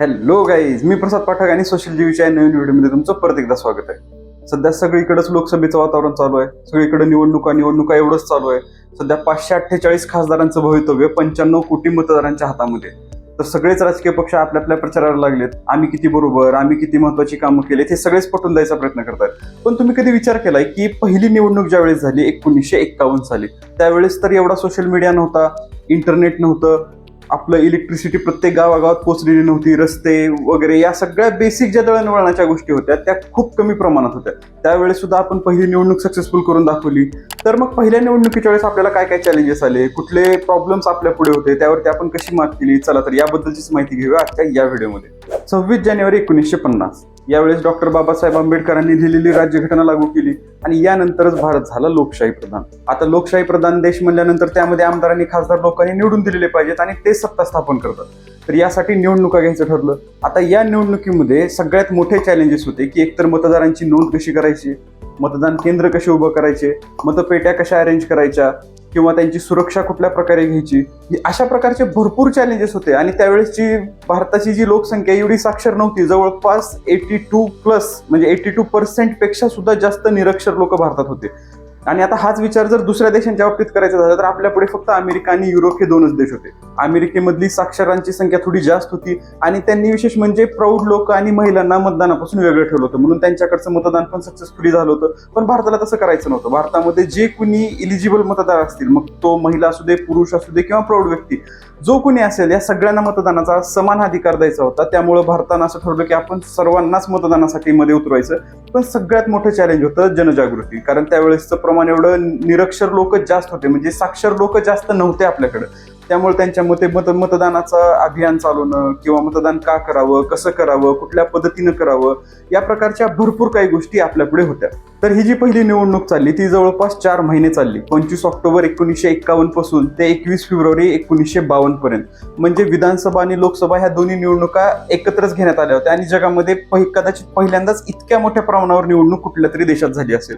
Hello guys मी प्रसाद पाठक आणि social जीवीच्या नवीन व्हिडिओमध्ये तुमचं परत एकदा स्वागत आहे. सध्या सगळीकडेच लोकसभेचं वातावरण चालू आहे. सगळीकडे निवडणुका निवडणुका एवढंच चालू आहे. सध्या पाचशे अठ्ठेचाळीस खासदारांचं भवितव्य पंच्याण्णव कोटी मतदारांच्या हातामध्ये. तर सगळेच राजकीय पक्ष आपल्या आपल्या प्रचाराला लागलेत. आम्ही किती बरोबर आम्ही किती महत्वाची कामं केलीत हे सगळेच पटवून द्यायचा प्रयत्न करतात पण तुम्ही कधी विचार केलाय की पहिली निवडणूक ज्यावेळेस झाली एकोणीसशे एक्कावन्न साली त्यावेळेस तर एवढा सोशल मीडिया नव्हता इंटरनेट नव्हतं आपलं इलेक्ट्रिसिटी प्रत्येक गावागावात पोहोचलेली नव्हती रस्ते वगैरे या सगळ्या बेसिक ज्या दळणवळणाच्या गोष्टी होत्या त्या खूप कमी प्रमाणात होत्या. त्यावेळेस सुद्धा आपण पहिली निवडणूक सक्सेसफुल करून दाखवली. तर मग पहिल्या निवडणुकीच्या वेळेस आपल्याला काय काय चॅलेंजेस आले? कुठले प्रॉब्लेम्स आपल्या पुढे होते? त्यावरती आपण कशी मात केली? चला तर याबद्दलचीच माहिती घेऊया आजच्या या व्हिडिओमध्ये सव्वीस जानेवारी एकोणीसशे पन्नास. यावेळेस डॉक्टर बाबासाहेब आंबेडकरांनी लिहिलेली राज्यघटना लागू केली आणि यानंतरच भारत झाला लोकशाही प्रधान. आता लोकशाही प्रधान देश म्हणल्यानंतर त्यामध्ये आमदारांनी खासदार लोकांनी निवडून दिलेले पाहिजेत आणि ते सत्ता स्थापन करतात. तर यासाठी निवडणुका घ्यायचं ठरलं. आता या निवडणुकीमध्ये सगळ्यात मोठे चॅलेंजेस होते की एकतर मतदारांची नोंद कशी करायची? मतदान केंद्र कसे उभं करायचे? मतपेट्या कशा अरेंज करायच्या? किंवा त्यांची सुरक्षा कुठल्या प्रकारे घ्यायची ही अशा प्रकारचे भरपूर चॅलेंजेस होते. आणि त्यावेळेसची भारताची जी लोकसंख्या एवढी साक्षर नव्हती. जवळपास एटी टू प्लस म्हणजे एटी टू पर्सेंटपेक्षा सुद्धा जास्त निरक्षर लोक भारतात होते. आणि आता हाच विचार जर दुसऱ्या देशांच्या बाबतीत करायचा झाला तर आपल्या पुढे फक्त अमेरिका आणि युरोप हे दोनच देश होते. अमेरिकेमधली साक्षरांची संख्या थोडी जास्त होती आणि त्यांनी विशेष म्हणजे प्रौढ लोक आणि महिलांना मतदानापासून वेगळं ठेवलं होतं. म्हणून त्यांच्याकडचं मतदान पण सक्सेसफुली झालं होतं. पण भारताला तसं करायचं नव्हतं. भारतामध्ये जे कुणी इलिजिबल मतदार असतील मग तो महिला असू दे पुरुष असू दे किंवा प्रौढ व्यक्ती जो कुणी असेल या सगळ्यांना मतदानाचा समान अधिकार द्यायचा होता. त्यामुळं भारतानं असं ठरवलं की आपण सर्वांनाच मतदानासाठी मध्ये उतरवायचं. पण सगळ्यात मोठं चॅलेंज होतं जनजागृती. कारण त्यावेळेसचं प्रमाण एवढं निरक्षर लोक जास्त होते. म्हणजे साक्षर लोक जास्त नव्हते आपल्याकडं. त्यामुळे त्यांच्या मते मत मतदानाचं अभियान चालवणं किंवा मतदान का करावं कसं करावं कुठल्या पद्धतीनं करावं या प्रकारच्या भरपूर काही गोष्टी आपल्यापुढे होत्या. तर ही जी पहिली निवडणूक चालली ती जवळपास चार महिने चालली. पंचवीस ऑक्टोबर एकोणीसशे एक्कावन्नपासून ते एकवीस फेब्रुवारी एकोणीसशे बावन्न पर्यंत. म्हणजे विधानसभा आणि लोकसभा ह्या दोन्ही निवडणुका एकत्रच घेण्यात आल्या होत्या आणि जगामध्ये पहि- कदाचित पहिल्यांदाच इतक्या मोठ्या प्रमाणावर निवडणूक कुठल्या तरी देशात झाली असेल.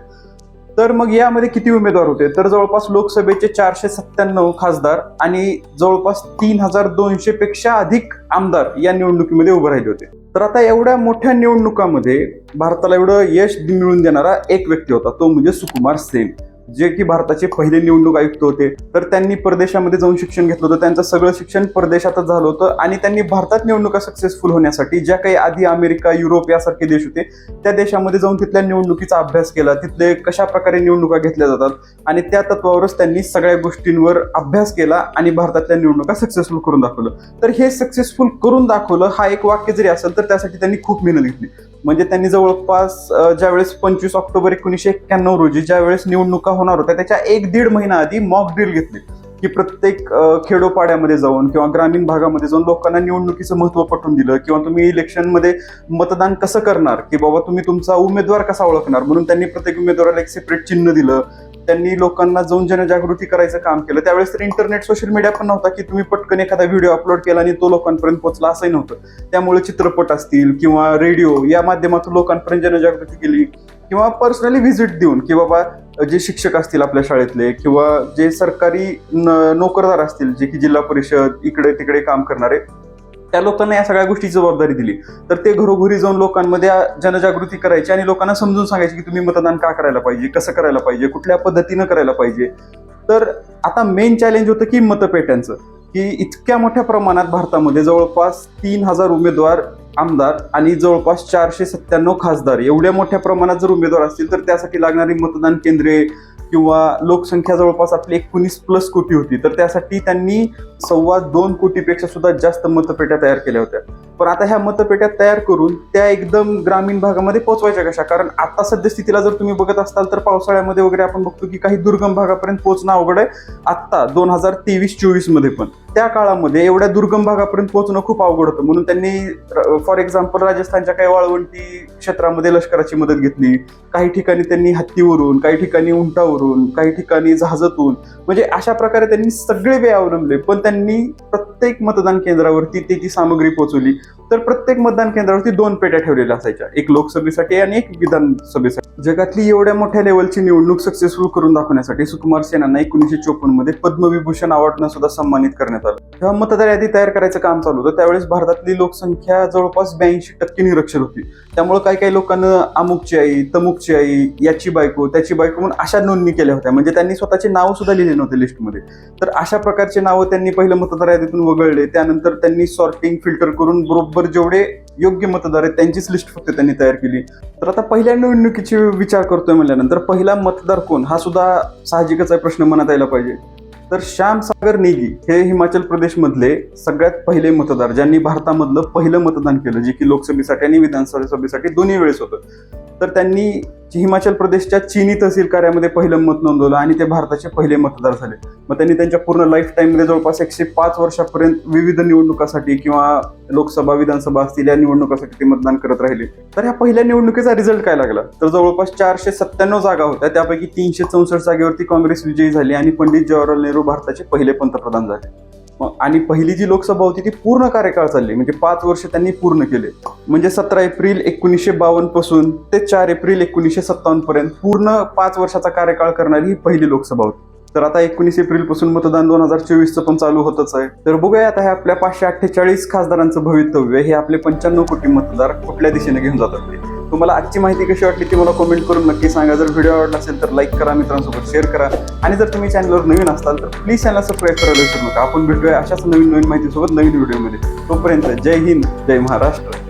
तर मग यामध्ये किती उमेदवार होते? तर जवळपास लोकसभेचे चारशे सत्त्याण्णव खासदार आणि जवळपास तीन हजार दोनशे पेक्षा अधिक आमदार या निवडणुकीमध्ये उभे राहिले होते. तर आता एवढ्या मोठ्या निवडणुकामध्ये भारताला एवढं यश मिळवून देणारा एक व्यक्ती होता तो म्हणजे सुकुमार सेन. जे की भारताचे पहिले निवडणूक आयुक्त होते तर त्यांनी परदेशामध्ये जाऊन शिक्षण घेतलं होतं त्यांचं सगळं शिक्षण परदेशातच झालं होतं आणि त्यांनी भारतात निवडणुका सक्सेसफुल होण्यासाठी ज्या काही आधी अमेरिका युरोप यासारखे देश होते त्या देशामध्ये जाऊन तिथल्या निवडणुकीचा अभ्यास केला तिथले कशा प्रकारे निवडणुका घेतल्या जातात आणि त्या तत्वावरच त्यांनी सगळ्या गोष्टींवर अभ्यास केला आणि भारतातल्या निवडणुका सक्सेसफुल करून दाखवलं. तर हे सक्सेसफुल करून दाखवलं हा एक वाक्य जरी असेल तर त्यासाठी त्यांनी खूप मेहनत घेतली. म्हणजे त्यांनी जवळपास ज्यावेळेस पंचवीस ऑक्टोबर एकोणीसशे एक्क्याण्णव रोजी ज्यावेळेस निवडणुका होणार होत्या त्याच्या एक दीड महिना आधी मॉक ड्रिल घेतली. की प्रत्येक खेडोपाड्यामध्ये जाऊन किंवा ग्रामीण भागामध्ये जाऊन लोकांना निवडणुकीचं महत्त्व पटवून दिलं किंवा तुम्ही इलेक्शनमध्ये मतदान कसं करणार? की बाबा तुम्ही तुमचा उमेदवार कसा ओळखणार? म्हणून त्यांनी प्रत्येक उमेदवाराला एक सेपरेट चिन्ह दिलं. त्यांनी लोकांना जाऊन जनजागृती करायचं काम केलं. त्यावेळेस तर इंटरनेट सोशल मीडिया पण नव्हता की तुम्ही पटकन एखादा व्हिडिओ अपलोड केला आणि तो लोकांपर्यंत पोहोचला असंही नव्हतं. त्यामुळे चित्रपट असतील किंवा रेडिओ या माध्यमातून लोकांपर्यंत जनजागृती केली किंवा पर्सनली व्हिजिट देऊन की बाबा जे शिक्षक असतील आपल्या शाळेतले किंवा जे सरकारी नोकरदार असतील जे की जिल्हा परिषद इकडे तिकडे काम करणारे त्या लोकांना या सगळ्या गोष्टीची जबाबदारी दिली. तर ते घरोघरी जाऊन लोकांमध्ये जनजागृती करायची आणि लोकांना समजून सांगायची की तुम्ही मतदान का करायला पाहिजे कसं करायला पाहिजे कुठल्या पद्धतीनं करायला पाहिजे. तर आता मेन चॅलेंज होतं की मतपेट्यांचं. की इतक्या मोठ्या प्रमाणात भारतामध्ये जवळपास तीन हजार उमेदवार आमदार आणि जवळपास चारशे सत्त्याण्णव खासदार एवढ्या मोठ्या प्रमाणात जर उमेदवार असतील तर त्यासाठी लागणारी मतदान केंद्रे किंवा लोकसंख्या जवळपास आपली एकोणीस प्लस कोटी होती. तर त्यासाठी त्यांनी सव्वा दोन कोटीपेक्षा सुद्धा जास्त मतपेट्या तयार केल्या होत्या. पण आता ह्या मतपेट्या तयार करून त्या एकदम ग्रामीण भागामध्ये पोहोचवायच्या कशा? कारण आता सद्यस्थितीला जर तुम्ही बघत असाल तर पावसाळ्यामध्ये वगैरे आपण बघतो की काही दुर्गम भागापर्यंत पोहोचणं अवघड आहे. आत्ता दोन हजार तेवीस चोवीसमध्ये पण. त्या काळामध्ये एवढ्या दुर्गम भागापर्यंत पोहोचणं खूप अवघड होतं. म्हणून त्यांनी फॉर एक्झाम्पल राजस्थानच्या काही वाळवंटी क्षेत्रामध्ये लष्कराची मदत घेतली. काही ठिकाणी त्यांनी हत्तीवरून काही ठिकाणी उंटावरून काही ठिकाणी जहाजातून म्हणजे अशा प्रकारे त्यांनी सगळे वे अवलंबले. पण त्यांनी प्रत्येक मतदान केंद्रावरती त्याची सामग्री पोहोचवली. तर प्रत्येक मतदान केंद्रावरती दोन पेट्या ठेवलेल्या असायच्या. एक लोकसभेसाठी आणि एक विधानसभेसाठी. जगातली एवढ्या मोठ्या लेवलची निवडणूक सक्सेसफुल करून दाखवण्यासाठी सुकुमार सेनांना एकोणीसशे चोपन्नमध्ये पद्मविभूषण अवॉर्डनं सुद्धा सन्मानित करण्यात आलं. जेव्हा मतदार यादी तयार करायचं काम चालू होतं त्यावेळेस भारतातली लोकसंख्या जवळपास ब्याऐंशी टक्के निरक्षर होती. त्यामुळे काही काही लोकांना अमुकची आई तमुकची आई याची बायको त्याची बायको म्हणून अशा नोंदणी केल्या होत्या. म्हणजे त्यांनी स्वतःचे नाव सुद्धा लिहिले नव्हते लिस्टमध्ये तर अशा प्रकारचे नावं त्यांनी पहिलं मतदार यादीतून वगळले. त्यानंतर त्यांनी सॉर्टिंग फिल्टर करून बरोबर जेवढे योग्य मतदार आहेत त्यांचीच लिस्ट फक्त त्यांनी तयार केली. तर आता पहिल्या निवडणुकीची विचार करतोय म्हणल्यानंतर पहिला मतदार कोण? हा सुद्धा साहजिकच आहे प्रश्न मनात यायला पाहिजे. तर श्याम सागर नेगी हे हिमाचल प्रदेशमधले सगळ्यात पहिले मतदार ज्यांनी भारतामधलं पहिलं मतदान केलं जे की लोकसभेसाठी आणि विधानसभेसाठी दोन्ही वेळेस होतं. तर त्यांनी हिमाचल प्रदेशच्या चिनी तहसील कार्यामध्ये पहिलं मत नोंदवलं आणि ते भारताचे पहिले मतदार झाले. मग त्यांनी त्यांच्या पूर्ण लाईफ टाईममध्ये जवळपास एकशे पाच वर्षापर्यंत विविध निवडणुकासाठी किंवा लोकसभा विधानसभा असतील या निवडणुकासाठी ते मतदान करत राहिले. तर ह्या पहिल्या निवडणुकीचा रिझल्ट काय लागला? तर जवळपास चारशे सत्त्याण्णव जागा होत्या. त्यापैकी तीनशे चौसष्ट जागेवरती काँग्रेस विजयी झाली आणि पंडित जवाहरलाल नेहरू भारताचे पहिले पंतप्रधान झाले. आणि पहिली जी लोकसभा होती ती पूर्ण कार्यकाळ चालली. म्हणजे पाच वर्ष त्यांनी पूर्ण केले. म्हणजे सतरा एप्रिल एकोणीसशे बावन्नपासून ते चार एप्रिल एकोणीसशे सत्तावन्न पर्यंत पूर्ण पाच वर्षाचा कार्यकाळ करणारी ही पहिली लोकसभा होती. तर आता एकोणीस एप्रिलपासून मतदान दोन हजार चोवीसचं पण चालू होतच आहे. तर बघूया आता हे आपल्या पाचशे अठ्ठेचाळीस खासदारांचं भवितव्य हे आपले पंच्याण्णव कोटी मतदार कुठल्या दिशेने घेऊन जातात तुम्हाला आजची माहिती कशी वाटली ती मला कमेंट करून नक्की सांगा. जर व्हिडिओ आवडला असेल तर लाईक करा मित्रांसोबत शेअर करा. आणि जर तुम्ही चॅनलवर नवीन असाल तर प्लीज चॅनल सबस्क्राईब करायला विसरू नका. आपण भेटूया अशाच नवीन नवीन माहितीसोबत नवीन व्हिडिओमध्ये तोपर्यंत जय हिंद जय महाराष्ट्र.